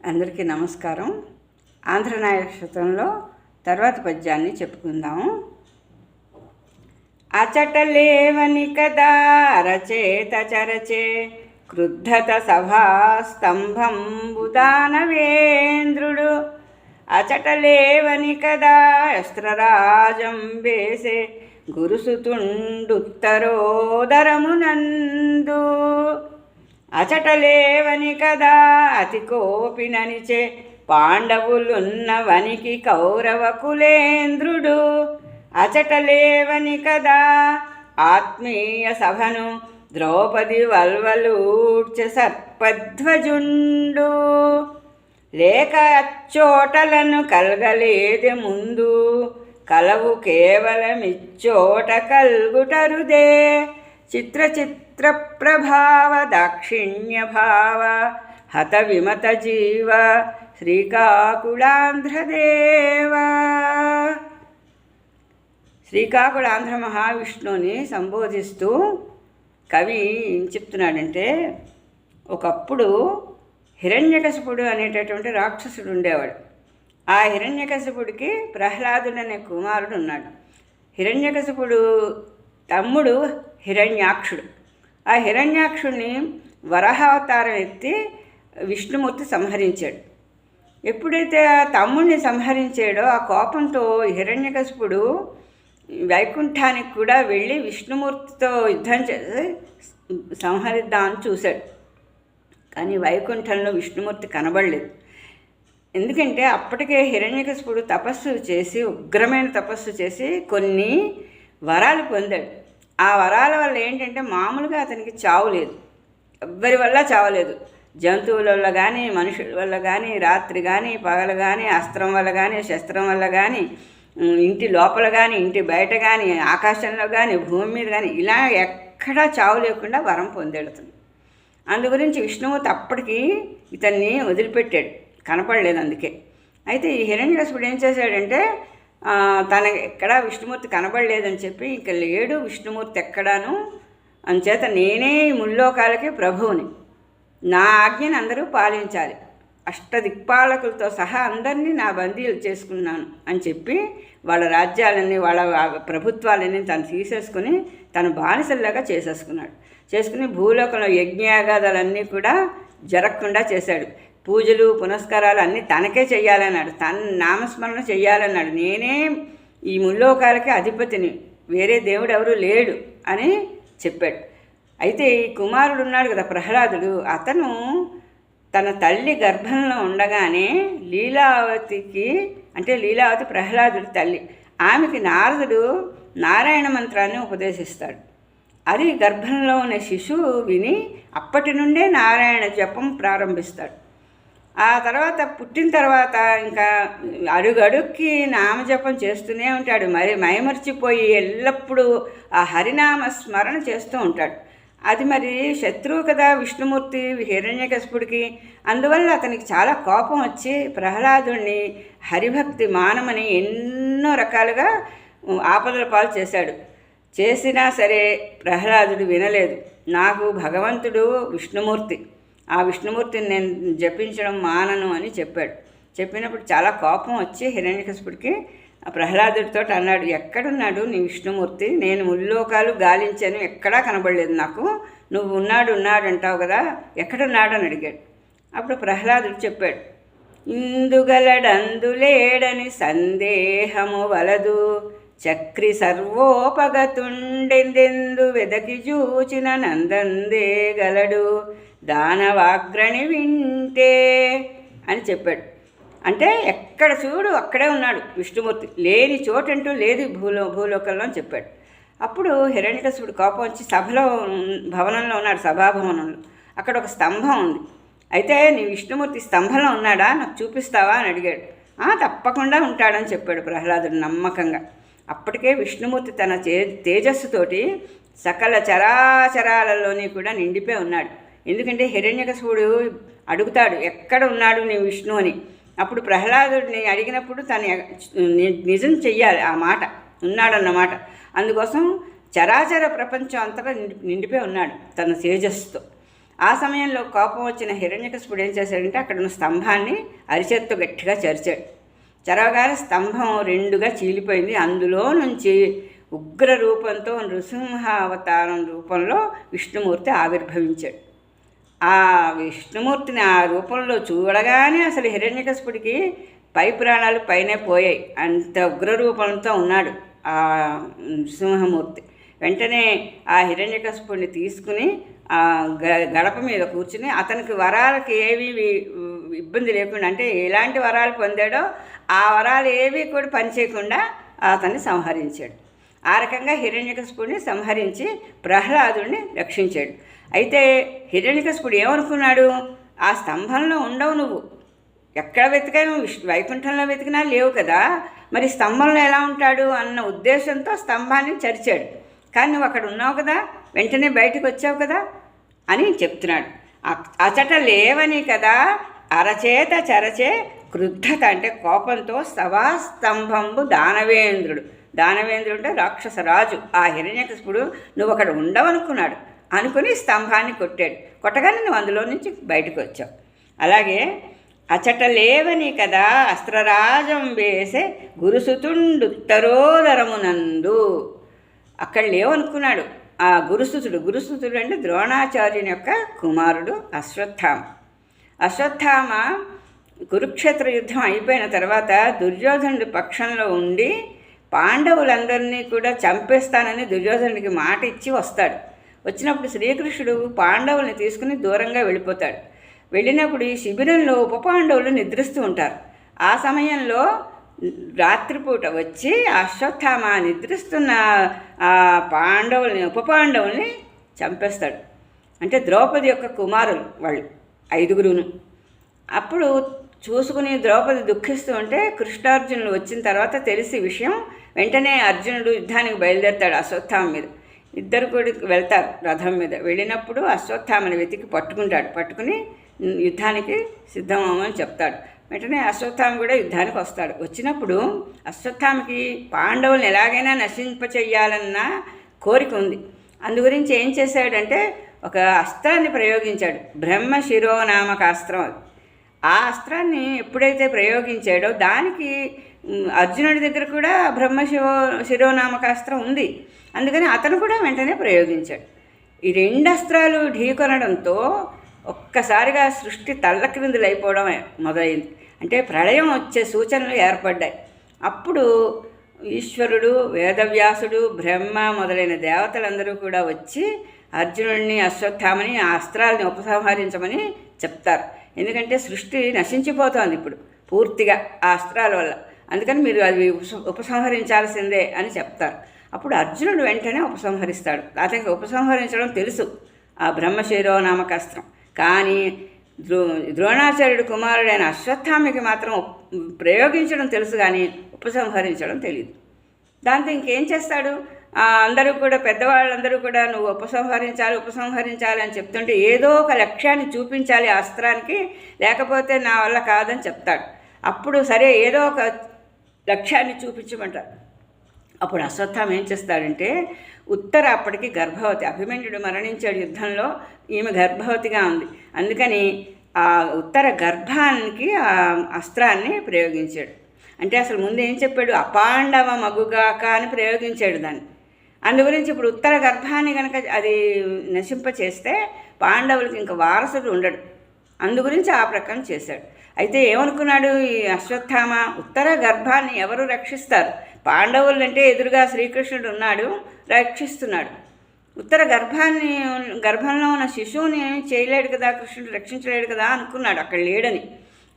అందరికీ నమస్కారం. ఆంధ్రనాయకత్వంలో తర్వాత పద్యాన్ని చెప్పుకుందాము అచటలేవని కదా రచేత చరచే క్రుద్ధత సభాస్తంభం బుదానవేంద్రుడు అచటలేవని కదా అస్త్రరాజం వేసే గురుసుతుండుత్తరోదరమునందు అచటలేవని కదా అతి కోపిననిచే పాండవులున్న వనికి కౌరవ కులేంద్రుడు అచటలేవని కదా ఆత్మీయ సభను ద్రౌపది వల్వలూడ్చ సర్పధ్వజుండు. లేక అచ్చోటలను కలగలేది ముందు కలవు కేవలమిచ్చోట కల్గుటరుదే. చిత్ర చిత్ర ప్రభావ దాక్షిణ్యభావ హత విమత జీవ శ్రీకాకుళాంధ్రదేవ శ్రీకాకుళాంధ్ర మహావిష్ణువుని సంబోధిస్తూ కవి ఏం చెప్తున్నాడంటే ఒకప్పుడు హిరణ్యకశిపుడు అనేటటువంటి రాక్షసుడు ఉండేవాడు. ఆ హిరణ్యకశిపుడికి ప్రహ్లాదుడు అనే కుమారుడు ఉన్నాడు. హిరణ్యకశిపుడు తమ్ముడు హిరణ్యాక్షుడు. ఆ హిరణ్యాక్షుడిని వరాహావతారం ఎత్తి విష్ణుమూర్తి సంహరించాడు. ఎప్పుడైతే ఆ తమ్ముడిని సంహరించాడో ఆ కోపంతో హిరణ్యకశిపుడు వైకుంఠానికి కూడా వెళ్ళి విష్ణుమూర్తితో యుద్ధం చేసి సంహరిద్దామని చూశాడు. కానీ వైకుంఠంలో విష్ణుమూర్తి కనబడలేదు. ఎందుకంటే అప్పటికే హిరణ్యకశిపుడు తపస్సు చేసి ఉగ్రమైన తపస్సు చేసి కొన్ని వరాలు పొందాడు. ఆ వరాల వల్ల ఏంటంటే మామూలుగా అతనికి చావు లేదు. ఎవ్వరి వల్ల చావలేదు జంతువుల వల్ల కానీ మనుషుల వల్ల కానీ రాత్రి కానీ పగలు కానీ అస్త్రం వల్ల కానీ శస్త్రం వల్ల కానీ ఇంటి లోపల కానీ ఇంటి బయట కానీ ఆకాశంలో కానీ భూమి మీద కానీ ఇలా ఎక్కడా చావు లేకుండా వరం పొందేడుతుంది. అందు గురించి విష్ణువు అప్పటికి ఇతన్ని వదిలిపెట్టాడు. కనపడలేదు అందుకే. అయితే ఈ హిరణ్యకశిపుడు ఏం చేశాడంటే తన ఎక్కడా విష్ణుమూర్తి కనబడలేదని చెప్పి ఇంక లేడు విష్ణుమూర్తి ఎక్కడాను? అంచేత నేనే ఈ ముల్లోకాలకి ప్రభువుని. నా ఆజ్ఞని అందరూ పాలించాలి. అష్టదిక్పాలకులతో సహా అందరినీ నా బందీలు చేసుకున్నాను అని చెప్పి వాళ్ళ రాజ్యాలన్నీ వాళ్ళ ప్రభుత్వాలన్నీ తను తీసేసుకుని తను బానిసల్లాగా చేసేసుకున్నాడు. చేసుకుని భూలోకంలో యజ్ఞయాగాదాలన్నీ కూడా జరగకుండా చేశాడు. పూజలు పునస్కారాలు అన్నీ తనకే చెయ్యాలన్నాడు. తన నామస్మరణ చెయ్యాలన్నాడు. నేనే ఈ ముల్లోకాలకి అధిపతిని. వేరే దేవుడు ఎవరు లేడు అని చెప్పాడు. అయితే ఈ కుమారుడు ఉన్నాడు కదా ప్రహ్లాదుడు. అతను తన తల్లి గర్భంలో ఉండగానే లీలావతికి అంటే లీలావతి ప్రహ్లాదుడి తల్లి ఆమెకి నారదుడు నారాయణ మంత్రాన్ని ఉపదేశిస్తాడు. అది గర్భంలో ఉన్న శిశువు విని అప్పటి నుండే నారాయణ జపం ప్రారంభిస్తాడు. ఆ తర్వాత పుట్టిన తర్వాత ఇంకా అడుగడుక్కి నామజపం చేస్తూనే ఉంటాడు. మరి మైమర్చిపోయి ఎల్లప్పుడూ ఆ హరినామ స్మరణ చేస్తూ ఉంటాడు. అది మరి శత్రువు కదా విష్ణుమూర్తి హిరణ్యకశపుడికి. అందువల్ల అతనికి చాలా కోపం వచ్చి ప్రహ్లాదుడిని హరిభక్తి మానమని ఎన్నో రకాలుగా ఆపదల పాలు చేశాడు. చేసినా సరే ప్రహ్లాదుడు వినలేదు. నాకు భగవంతుడు విష్ణుమూర్తి. ఆ విష్ణుమూర్తిని నేను జపించడం మానను అని చెప్పాడు. చెప్పినప్పుడు చాలా కోపం వచ్చి హిరణ్యకశిపుడికి ఆ ప్రహ్లాదుడితో అన్నాడు ఎక్కడున్నాడు నీ విష్ణుమూర్తి? నేను ముల్లోకాలు గాలించాను ఎక్కడా కనబడలేదు నాకు. నువ్వు ఉన్నాడు ఉన్నాడు అంటావు కదా ఎక్కడున్నాడు? అని అడిగాడు. అప్పుడు ప్రహ్లాదుడు చెప్పాడు ఇందుగలడందులేడని సందేహము వలదు. చక్రి సర్వోపగతుండెందెందు వెదకి చూచిన నందందే గలడు. దానవాగ్రణి వింటే అని చెప్పాడు. అంటే ఎక్కడ చూడు అక్కడే ఉన్నాడు విష్ణుమూర్తి. లేని చోటంటూ లేదు భూలో భూలోకంలో అని చెప్పాడు. అప్పుడు హిరణ్యకశిపుడు కోపం వచ్చి సభలో భవనంలో ఉన్నాడు సభాభవనంలో. అక్కడ ఒక స్తంభం ఉంది. అయితే నీ విష్ణుమూర్తి స్తంభంలో ఉన్నాడా? నాకు చూపిస్తావా? అని అడిగాడు. "ఆ, తప్పకుండా ఉంటాడని చెప్పాడు ప్రహ్లాదుడు నమ్మకంగా. అప్పటికే విష్ణుమూర్తి తన తేజస్సుతోటి సకల చరాచరాలలోని కూడా నిండిపోయి ఉన్నాడు. ఎందుకంటే హిరణ్యకశిపుడు అడుగుతాడు ఎక్కడ ఉన్నాడు నీ విష్ణు అని. అప్పుడు ప్రహ్లాదుడిని అడిగినప్పుడు తను నిజం చెయ్యాలి ఆ మాట ఉన్నాడన్నమాట అందుకోసం చరాచర ప్రపంచం అంతటా నిండిపోయి ఉన్నాడు తన తేజస్సుతో. ఆ సమయంలో కోపం వచ్చిన హిరణ్యకశిపుడు ఏం చేశాడంటే అక్కడ ఉన్న స్తంభాన్ని అరిచేత్తో గట్టిగా చరిచాడు. చరవగానే స్తంభం రెండుగా చీలిపోయింది. అందులో నుంచి ఉగ్ర రూపంతో నృసింహ అవతారం రూపంలో విష్ణుమూర్తి ఆవిర్భవించాడు. ఆ విష్ణుమూర్తిని ఆ రూపంలో చూడగానే అసలు హిరణ్యకశిపుడికి పై ప్రాణాలు పైనే పోయాయి. అంత ఉగ్ర రూపంతో ఉన్నాడు ఆ సింహమూర్తి వెంటనే ఆ హిరణ్యకశిపుడిని తీసుకుని ఆ గ- గడప మీద కూర్చుని అతనికి వరాలకి ఏవి వి- ఇబ్బంది లేకుండా అంటే ఎలాంటి వరాలు పొందాడో ఆ వరాలు ఏవి కూడా పనిచేయకుండా అతన్ని సంహరించాడు. ఆ రకంగా హిరణ్యకశిపుడిని సంహరించి ప్రహ్లాదుడిని రక్షించాడు. అయితే హిరణ్యకశిపుడు ఏమనుకున్నాడు? ఆ స్తంభంలో ఉండవు నువ్వు. ఎక్కడ వెతికా నువ్వు వైకుంఠంలో వెతికినా లేవు కదా. మరి స్తంభంలో ఎలా ఉంటాడు అన్న ఉద్దేశంతో స్తంభాన్ని చరిచాడు. కానీ నువ్వు అక్కడ ఉన్నావు కదా? వెంటనే బయటకు వచ్చావు కదా? అని చెప్తున్నాడు. అచట లేవని కదా? అరచేత చరచే క్రుద్ధత అంటే కోపంతో సభాస్తంభంబు దానవేంద్రుడు. దానవేంద్రుడు అంటే రాక్షస రాజు. ఆ హిరణ్యకశిపుడు నువ్వు అక్కడ ఉండవనుకున్నాడు. అనుకుని స్తంభాన్ని కొట్టాడు. కొట్టగానే నువ్వు అందులో నుంచి బయటకు వచ్చావు. అలాగే అచట లేవని కదా అస్త్రరాజం వేసే గురుసుతుండుత్తరోదరమునందు అక్కడ లేవనుకున్నాడు. ఆ గురుసుతుడు గురుసుతుడు అంటే ద్రోణాచార్యుని యొక్క కుమారుడు అశ్వత్థామ. అశ్వత్థామ కురుక్షేత్ర యుద్ధం అయిపోయిన తర్వాత దుర్యోధనుడి పక్షంలో ఉండి పాండవులందరినీ కూడా చంపేస్తానని దుర్యోధనుడికి మాట ఇచ్చి వస్తాడు. వచ్చినప్పుడు శ్రీకృష్ణుడు పాండవుల్ని తీసుకుని దూరంగా వెళ్ళిపోతాడు. వెళ్ళినప్పుడు ఈ శిబిరంలో ఉప పాండవులు నిద్రిస్తూ ఉంటారు. ఆ సమయంలో రాత్రిపూట వచ్చి అశ్వత్థామ నిద్రిస్తున్న ఆ పాండవుల్ని ఉప పాండవుల్ని చంపేస్తాడు. అంటే ద్రౌపది యొక్క కుమారులు వాళ్ళు ఐదుగురును. అప్పుడు చూసుకుని ద్రౌపది దుఃఖిస్తూ ఉంటే కృష్ణార్జునులు వచ్చిన తర్వాత తెలిసి విషయం వెంటనే అర్జునుడు యుద్ధానికి బయలుదేరతాడు అశ్వత్థామ మీద. ఇద్దరు కూడా వెళ్తారు రథం మీద. వెళ్ళినప్పుడు అశ్వత్థామని వెతికి పట్టుకుంటాడు. పట్టుకుని యుద్ధానికి సిద్ధమని చెప్తాడు. వెంటనే అశ్వత్థామ కూడా యుద్ధానికి వస్తాడు. వచ్చినప్పుడు అశ్వత్థామకి పాండవులను ఎలాగైనా నశింపచేయాలన్న కోరిక ఉంది. అందు గురించి ఏం చేశాడంటే ఒక అస్త్రాన్ని ప్రయోగించాడు. బ్రహ్మ శిరోనామక అస్త్రం అది. ఆ అస్త్రాన్ని ఎప్పుడైతే ప్రయోగించాడో దానికి అర్జునుడి దగ్గర కూడా బ్రహ్మ శివో శిరోనామక అస్త్రం ఉంది. అందుకని అతను కూడా వెంటనే ప్రయోగించాడు. ఈ రెండు అస్త్రాలు ఢీకొనడంతో ఒక్కసారిగా సృష్టి తల్లక్రిందులైపోవడం మొదలైంది. అంటే ప్రళయం వచ్చే సూచనలు ఏర్పడ్డాయి. అప్పుడు ఈశ్వరుడు వేదవ్యాసుడు బ్రహ్మ మొదలైన దేవతలందరూ కూడా వచ్చి అర్జునుడిని అశ్వత్థామని ఆ అస్త్రాలని ఉపసంహరించమని చెప్తారు. ఎందుకంటే సృష్టి నశించిపోతోంది ఇప్పుడు పూర్తిగా ఆ అస్త్రాల వల్ల. అందుకని మీరు అది ఉపసంహరించాల్సిందే అని చెప్తారు. అప్పుడు అర్జునుడు వెంటనే ఉపసంహరిస్తాడు. అతనికి ఉపసంహరించడం తెలుసు. ఆ బ్రహ్మశిరో నామకాస్త్రం. కానీ ద్రో ద్రోణాచార్యుడు కుమారుడైన అశ్వత్థామికి మాత్రం ప్రయోగించడం తెలుసు కానీ ఉపసంహరించడం తెలియదు దాంతో ఇంకేం చేస్తాడు? అందరూ కూడా పెద్దవాళ్ళందరూ కూడా నువ్వు ఉపసంహరించాలి ఉపసంహరించాలి అని చెప్తుంటే ఏదో ఒక లక్ష్యాన్ని చూపించాలి ఆ అస్త్రానికి లేకపోతే నా వల్ల కాదని చెప్తాడు. అప్పుడు సరే ఏదో ఒక లక్ష్యాన్ని చూపించమంటారు అప్పుడు అశ్వత్థామ ఏం చేస్తాడంటే ఉత్తర అప్పటికి గర్భవతి అభిమన్యుడు మరణించాడు యుద్ధంలో ఈమె గర్భవతిగా ఉంది. అందుకని ఆ ఉత్తర గర్భానికి ఆ అస్త్రాన్ని ప్రయోగించాడు. అంటే అసలు ముందు ఏం చెప్పాడు? అపాండవ మగుగాక అని ప్రయోగించాడు దాన్ని. అందు గురించి ఇప్పుడు ఉత్తర గర్భాన్ని కనుక అది నశింప చేస్తే పాండవులకి ఇంకా వారసుడు ఉండడు. అందు గురించి ఆ ప్రకారం చేశాడు. అయితే ఏమనుకున్నాడు ఈ అశ్వత్థామ? ఉత్తర గర్భాన్ని ఎవరు రక్షిస్తారు? పాండవులు అంటే ఎదురుగా శ్రీకృష్ణుడు ఉన్నాడు రక్షిస్తున్నాడు. ఉత్తర గర్భాన్ని గర్భంలో ఉన్న శిశువుని చేయలేడు కదా కృష్ణుడు రక్షించలేడు కదా అనుకున్నాడు. అక్కడ లేడని.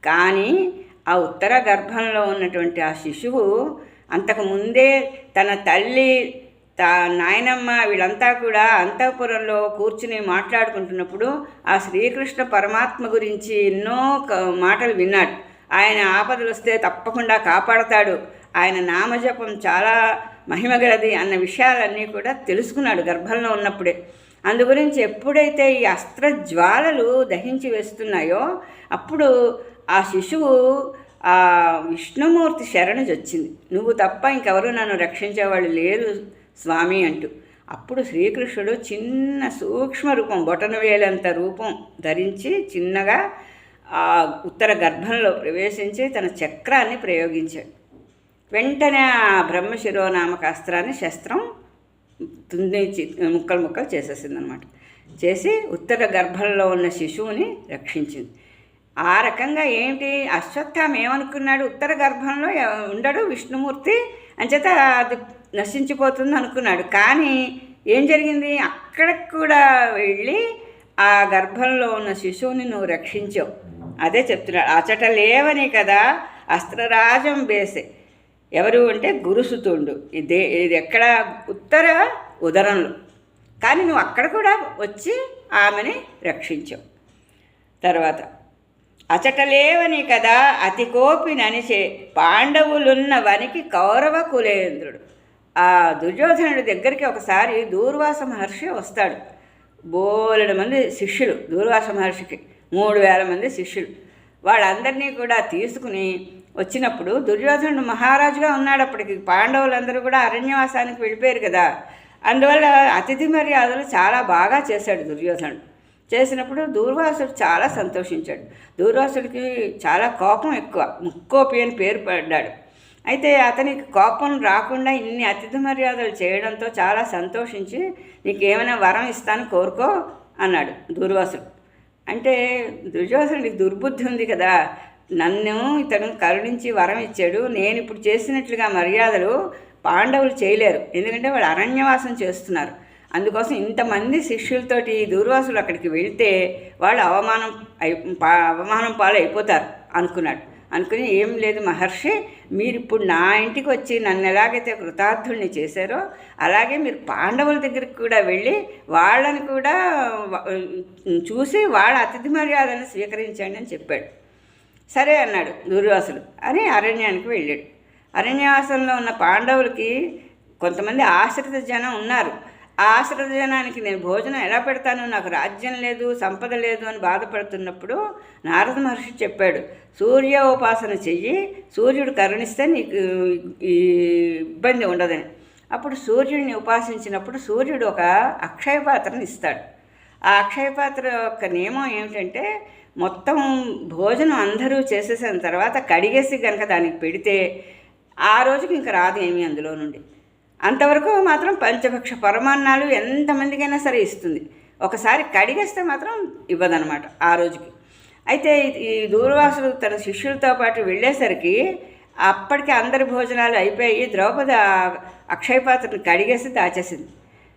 కానీ ఆ ఉత్తర గర్భంలో ఉన్నటువంటి ఆ శిశువు అంతకు ముందే తన తల్లి తా నాయనమ్మ వీళ్ళంతా కూడా అంతఃపురంలో కూర్చుని మాట్లాడుకుంటున్నప్పుడు ఆ శ్రీకృష్ణ పరమాత్మ గురించి ఎన్నో మాటలు విన్నాడు. ఆయన ఆపదలు వస్తే తప్పకుండా కాపాడతాడు. ఆయన నామజపం చాలా మహిమగలది అన్న విషయాలన్నీ కూడా తెలుసుకున్నాడు గర్భంలో ఉన్నప్పుడే. అందు గురించి ఎప్పుడైతే ఈ అస్త్ర జ్వాలలు దహించి వేస్తున్నాయో అప్పుడు ఆ శిశువు ఆ విష్ణుమూర్తి శరణు వచ్చింది నువ్వు తప్ప ఇంకెవరు నన్ను రక్షించేవాళ్ళు లేరు. స్వామి అంటూ. అప్పుడు శ్రీకృష్ణుడు చిన్న సూక్ష్మ రూపం బొటన వేలంత రూపం ధరించి చిన్నగా ఆ ఉత్తర గర్భంలో ప్రవేశించి తన చక్రాన్ని ప్రయోగించాడు. వెంటనే ఆ బ్రహ్మశిరోనామక అస్త్రాన్ని శస్త్రం తుందించి ముక్కలు ముక్కలు చేసేసింది అనమాట చేసి ఉత్తర గర్భంలో ఉన్న శిశువుని రక్షించింది. ఆ రకంగా ఏంటి? అశ్వత్థామ ఏమనుకున్నాడు? ఉత్తర గర్భంలో ఉండడు విష్ణుమూర్తి అంచేత అది నశించిపోతుంది అనుకున్నాడు కానీ ఏం జరిగింది? అక్కడికి కూడా వెళ్ళి ఆ గర్భంలో ఉన్న శిశువుని నువ్వు రక్షించావు అదే చెప్తున్నాడు. అచట లేవని కదా అస్త్రరాజం బేసే. ఎవరు అంటే గురుసుతుండు. ఇదే ఇది ఎక్కడ? ఉత్తర ఉదరంలో. కానీ నువ్వు అక్కడ కూడా వచ్చి ఆమెని రక్షించావు తర్వాత అచటలేవని కదా అతి కోపి ననిచే పాండవులున్న వనికి కౌరవ కులేంద్రుడు. ఆ దుర్యోధనుడి దగ్గరికి ఒకసారి దూర్వాస మహర్షి వస్తాడు. బోలెడు మంది శిష్యులు దూర్వాస మహర్షికి మూడు వేల మంది శిష్యులు. వాళ్ళందరినీ కూడా తీసుకుని వచ్చినప్పుడు దుర్యోధనుడు మహారాజుగా ఉన్నాడు అప్పటికి పాండవులందరూ కూడా అరణ్యవాసానికి వెళ్ళిపోయారు కదా. అందువల్ల అతిథి మర్యాదలు చాలా బాగా చేశాడు దుర్యోధనుడు. చేసినప్పుడు దూర్వాసుడు చాలా సంతోషించాడు. దూర్వాసుడికి చాలా కోపం ఎక్కువ. ముక్కోపి అని పేరు పడ్డాడు. అయితే అతనికి కోపం రాకుండా ఇన్ని అతిథి మర్యాదలు చేయడంతో చాలా సంతోషించి నీకు ఏమైనా వరం ఇస్తాను కోరుకో అన్నాడు దూర్వాసుడు. అంటే దుర్యోధనుడికి దుర్బుద్ధి ఉంది కదా. నన్ను ఇతను కరుణించి వరం ఇచ్చాడు. నేను ఇప్పుడు చేసినట్లుగా మర్యాదలు పాండవులు చేయలేరు. ఎందుకంటే వాళ్ళు అరణ్యవాసం చేస్తున్నారు. అందుకోసం ఇంతమంది శిష్యులతోటి దూర్వాసులు అక్కడికి వెళ్తే వాళ్ళు అవమానం అవమానం పాలు అయిపోతారు అనుకున్నాడు. అనుకుని ఏం లేదు మహర్షి మీరు ఇప్పుడు నా ఇంటికి వచ్చి నన్ను ఎలాగైతే కృతార్థుల్ని చేశారో అలాగే మీరు పాండవుల దగ్గరికి కూడా వెళ్ళి వాళ్ళని కూడా చూసి వాళ్ళ అతిథి మర్యాదను స్వీకరించండి అని చెప్పాడు. సరే అన్నాడు దుర్వాసుడు. అని అరణ్యానికి వెళ్ళాడు. అరణ్యవాసంలో ఉన్న పాండవులకి కొంతమంది ఆశ్రిత జనం ఉన్నారు. ఆ నేను భోజనం ఎలా పెడతాను నాకు రాజ్యం లేదు సంపద లేదు అని బాధపడుతున్నప్పుడు నారద మహర్షి చెప్పాడు సూర్య ఉపాసన చెయ్యి సూర్యుడు కరుణిస్తే నీకు ఇబ్బంది ఉండదని. అప్పుడు సూర్యుడిని ఉపాసించినప్పుడు సూర్యుడు ఒక అక్షయ పాత్రను ఇస్తాడు. ఆ అక్షయ పాత్ర యొక్క నియమం ఏమిటంటే మొత్తం భోజనం అందరూ చేసేసిన తర్వాత కడిగేసి కనుక దానికి పెడితే ఆ రోజుకి ఇంకా రాదు ఏమీ అందులో నుండి. అంతవరకు మాత్రం పంచభక్ష పరమాన్నాలు ఎంతమందికైనా సరే ఇస్తుంది. ఒకసారి కడిగేస్తే మాత్రం ఇవ్వదనమాట ఆ రోజుకి. అయితే ఈ దూర్వాసుడు తన శిష్యులతో పాటు వెళ్ళేసరికి అప్పటికి అందరి భోజనాలు అయిపోయి ద్రౌపది అక్షయ పాత్రను కడిగేసి దాచేసింది.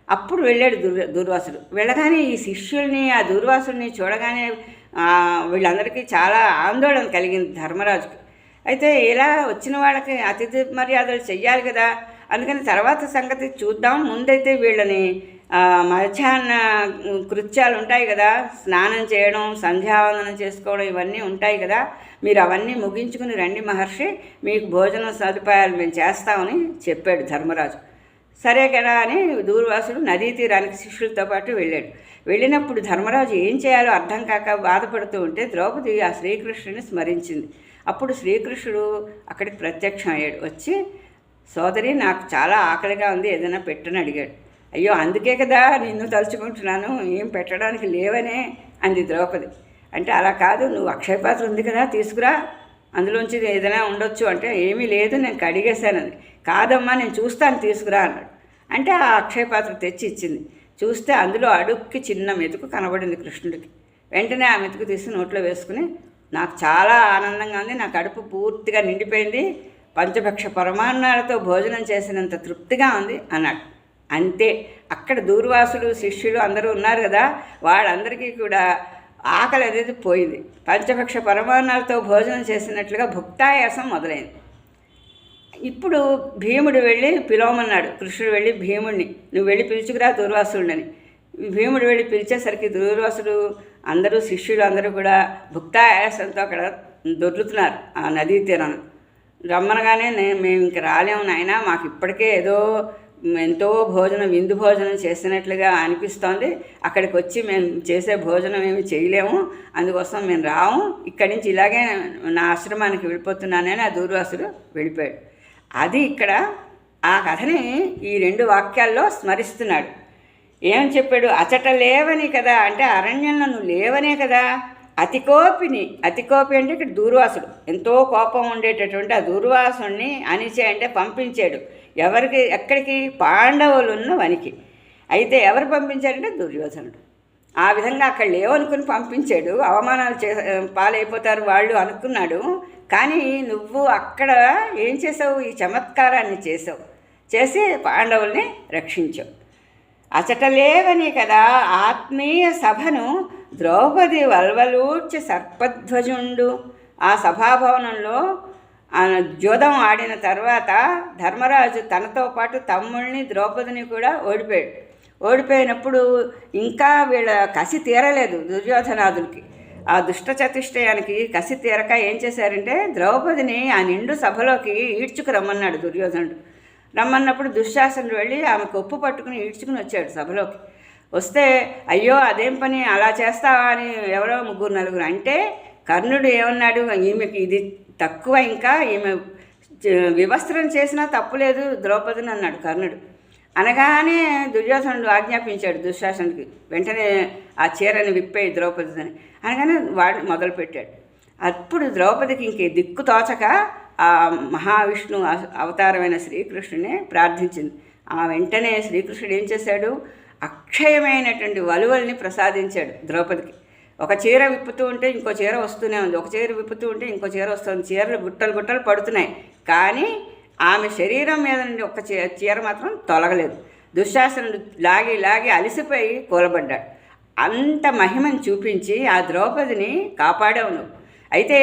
అప్పుడు వెళ్ళాడు దుర్ దూర్వాసుడు. వెళ్ళగానే ఈ శిష్యుల్ని ఆ దూర్వాసుడిని చూడగానే వీళ్ళందరికీ చాలా ఆందోళన కలిగింది ధర్మరాజుకి. అయితే ఇలా వచ్చిన వాళ్ళకి అతిథి మర్యాదలు చెయ్యాలి కదా అందుకని తర్వాత సంగతి చూద్దాం. ముందైతే వీళ్ళని మధ్యాహ్న కృత్యాలు ఉంటాయి కదా. స్నానం చేయడం సంధ్యావందనం చేసుకోవడం ఇవన్నీ ఉంటాయి కదా. మీరు అవన్నీ ముగించుకుని రండి మహర్షి. మీకు భోజన సదుపాయాలు మేము చేస్తామని చెప్పాడు ధర్మరాజు. సరే కదా అని దూర్వాసుడు నదీ తీరానికి శిష్యులతో పాటు వెళ్ళాడు. వెళ్ళినప్పుడు ధర్మరాజు ఏం చేయాలో అర్థం కాక బాధపడుతూ ఉంటే ద్రౌపది ఆ శ్రీకృష్ణుని స్మరించింది. అప్పుడు శ్రీకృష్ణుడు అక్కడికి ప్రత్యక్షం అయ్యాడు వచ్చి సోదరి నాకు చాలా ఆకలిగా ఉంది ఏదైనా పెట్టని అడిగాడు. అయ్యో అందుకే కదా నిన్ను తలుచుకుంటున్నాను ఏం పెట్టడానికి లేవనే అంది ద్రౌపది. అంటే అలా కాదు నువ్వు అక్షయపాత్ర ఉంది కదా తీసుకురా. అందులోంచి ఏదైనా ఉండొచ్చు అంటే ఏమీ లేదు నేను కడిగేశానని కాదమ్మా నేను చూస్తాను తీసుకురా అన్నాడు. అంటే ఆ అక్షయ పాత్ర తెచ్చి ఇచ్చింది. చూస్తే అందులో అడుక్కి చిన్న మెతుకు కనబడింది కృష్ణుడికి. వెంటనే ఆ మెతుకు తీసి నోట్లో వేసుకుని నాకు చాలా ఆనందంగా ఉంది నా కడుపు పూర్తిగా నిండిపోయింది పంచభక్ష పరమాన్నాలతో భోజనం చేసినంత తృప్తిగా ఉంది అన్నాడు. అంతే అక్కడ దూర్వాసులు శిష్యులు అందరూ ఉన్నారు కదా వాళ్ళందరికీ కూడా ఆకలి అనేది పోయింది. పంచభక్ష పరమాన్నాలతో భోజనం చేసినట్లుగా భుక్తాయాసం మొదలైంది. ఇప్పుడు భీముడు వెళ్ళి పిలవమన్నాడు. కృష్ణుడు వెళ్ళి భీముడిని నువ్వు వెళ్ళి పిలుచుకురా దూర్వాసుడిని భీముడు వెళ్ళి పిలిచేసరికి దూర్వాసుడు అందరూ శిష్యులు అందరూ కూడా భుక్తాయాసంతో అక్కడ దొర్లుతున్నారు ఆ నదీ తీరాన. రమ్మనగానే నేను మేము ఇంక రాలేము నాయనా మాకు ఇప్పటికే ఏదో ఎంతో భోజనం విందు భోజనం చేసినట్లుగా అనిపిస్తోంది. అక్కడికి వచ్చి మేము చేసే భోజనం ఏమి చేయలేము. అందుకోసం మేము రాము. ఇక్కడి నుంచి ఇలాగే నా ఆశ్రమానికి వెళ్ళిపోతున్నానని ఆ దూర్వాసుడు వెళ్ళిపోయాడు. అది ఇక్కడ ఆ కథని ఈ రెండు వాక్యాల్లో స్మరిస్తున్నాడు. ఏం చెప్పాడు? అచట లేవని కదా అంటే అరణ్యంలో నువ్వు లేవనే కదా. అతికోపిని అతికోపి అంటే ఇక్కడ దూర్వాసుడు. ఎంతో కోపం ఉండేటటువంటి ఆ దూర్వాసుని అనిచే అంటే పంపించాడు. ఎవరికి ఎక్కడికి? పాండవులున్న వనికి. అయితే ఎవరు పంపించారంటే దుర్యోధనుడు. ఆ విధంగా అక్కడ లేవనుకుని పంపించాడు. అవమానాలు చే పాలైపోతారు వాళ్ళు అనుకున్నాడు. కానీ నువ్వు అక్కడ ఏం చేసావు? ఈ చమత్కారాన్ని చేసావు. చేసి పాండవుల్ని రక్షించావు. అచట లేవని కదా ఆత్మీయ సభను ద్రౌపది వల్వలూడ్చి సర్పధ్వజుండు. ఆ సభాభవనంలో ఆ జోదం ఆడిన తర్వాత ధర్మరాజు తనతో పాటు తమ్ముళ్ళని ద్రౌపదిని కూడా ఓడిపోయాడు ఓడిపోయినప్పుడు ఇంకా వీళ్ళ కసి తీరలేదు దుర్యోధనాదులకి. ఆ దుష్ట చతుష్టయానికి కసి తీరక ఏం చేశారంటే ద్రౌపదిని ఆ నిండు సభలోకి ఈడ్చుకు రమ్మన్నాడు దుర్యోధనుడు. రమ్మన్నప్పుడు దుశ్శాసనుడు వెళ్ళి ఆమె కొప్పు పట్టుకుని ఈడ్చుకుని వచ్చాడు సభలోకి. వస్తే అయ్యో అదేం పని? అలా చేస్తావా అని ఎవరో ముగ్గురు నలుగురు. అంటే కర్ణుడు ఏమన్నాడు? ఈమెకి ఇది తక్కువ ఇంకా ఈమె వివస్త్రం చేసినా తప్పులేదు ద్రౌపదిని అన్నాడు కర్ణుడు. అనగానే దుర్యోధనుడు ఆజ్ఞాపించాడు దుశ్శాసనుడికి వెంటనే ఆ చీరని విప్పే ద్రౌపదిని అనగానే వాడు మొదలుపెట్టాడు. అప్పుడు ద్రౌపదికి ఇంకే దిక్కు తోచక ఆ మహావిష్ణు అవ- అవతారమైన శ్రీకృష్ణుని ప్రార్థించింది. ఆ వెంటనే శ్రీకృష్ణుడు ఏం చేశాడు? అక్షయమైనటువంటి వలువల్ని ప్రసాదించాడు ద్రౌపదికి. ఒక చీర విప్పుతూ ఉంటే ఇంకో చీర వస్తూనే ఉంది. ఒక చీర విప్పుతూ ఉంటే ఇంకో చీర వస్తుంది. చీరలు గుట్టలు గుట్టలు పడుతున్నాయి. కానీ ఆమె శరీరం మీద నుండి ఒక చీర చీర మాత్రం తొలగలేదు. దుశ్శాసనుడు లాగి లాగి అలసిపోయి కూలబడ్డాడు. అంత మహిమను చూపించి ఆ ద్రౌపదిని కాపాడావు నువ్వు. అయితే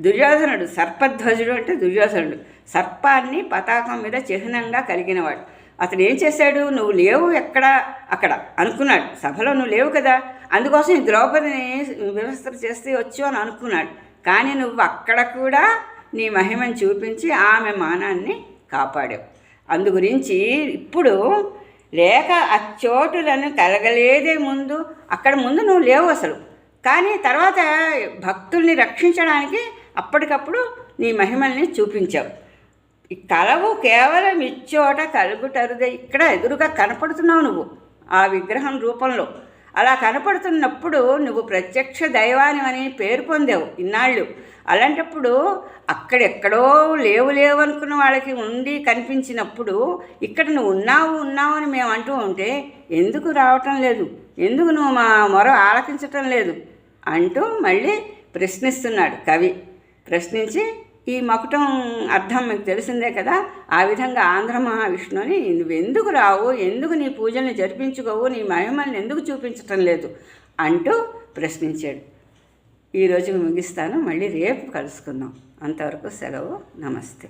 దుర్యోధనుడు సర్పధ్వజుడు అంటే దుర్యోధనుడు. సర్పాన్ని పతాకం మీద చిహ్నంగా కలిగినవాడు. అతడు ఏం చేశాడు? నువ్వు లేవు ఎక్కడ? అక్కడ అనుకున్నాడు. సభలో నువ్వు లేవు కదా? అందుకోసం ద్రౌపదిని వ్యవస్థ చేస్తే వచ్చు అని అనుకున్నాడు. కానీ నువ్వు అక్కడ కూడా నీ మహిమను చూపించి ఆమె మానాన్ని కాపాడావు. అందు గురించి ఇప్పుడు లేక అచ్చోటులను కలగలేదే ముందు అక్కడ ముందు నువ్వు లేవు అసలు. కానీ తర్వాత భక్తుల్ని రక్షించడానికి అప్పటికప్పుడు నీ మహిమల్ని చూపించావు. కలవు కేవలం ఇచ్చోట కలుగుటరుదే. ఇక్కడ ఎదురుగా కనపడుతున్నావు నువ్వు ఆ విగ్రహం రూపంలో. అలా కనపడుతున్నప్పుడు నువ్వు ప్రత్యక్ష దైవానివని పేరు పొందావు ఇన్నాళ్ళు. అలాంటప్పుడు అక్కడెక్కడో లేవు లేవు అనుకున్న వాళ్ళకి ఉండి కనిపించినప్పుడు ఇక్కడ నువ్వు ఉన్నావు ఉన్నావు అని మేము అంటూ ఉంటే ఎందుకు రావటం లేదు? ఎందుకు నువ్వు మా మొర ఆలకించటం లేదు? అంటూ మళ్ళీ ప్రశ్నిస్తున్నాడు కవి. ప్రశ్నించి ఈ మకుటం అర్థం మీకు తెలిసిందే కదా? ఆ విధంగా ఆంధ్ర మహావిష్ణుని నువ్వెందుకు రావు? ఎందుకు నీ పూజల్ని జరిపించుకోవు? నీ మహిమల్ని ఎందుకు చూపించటం లేదు? అంటూ ప్రశ్నించాడు. ఈరోజు ముగిస్తాను. మళ్ళీ రేపు కలుసుకుందాం. అంతవరకు సెలవు. నమస్తే.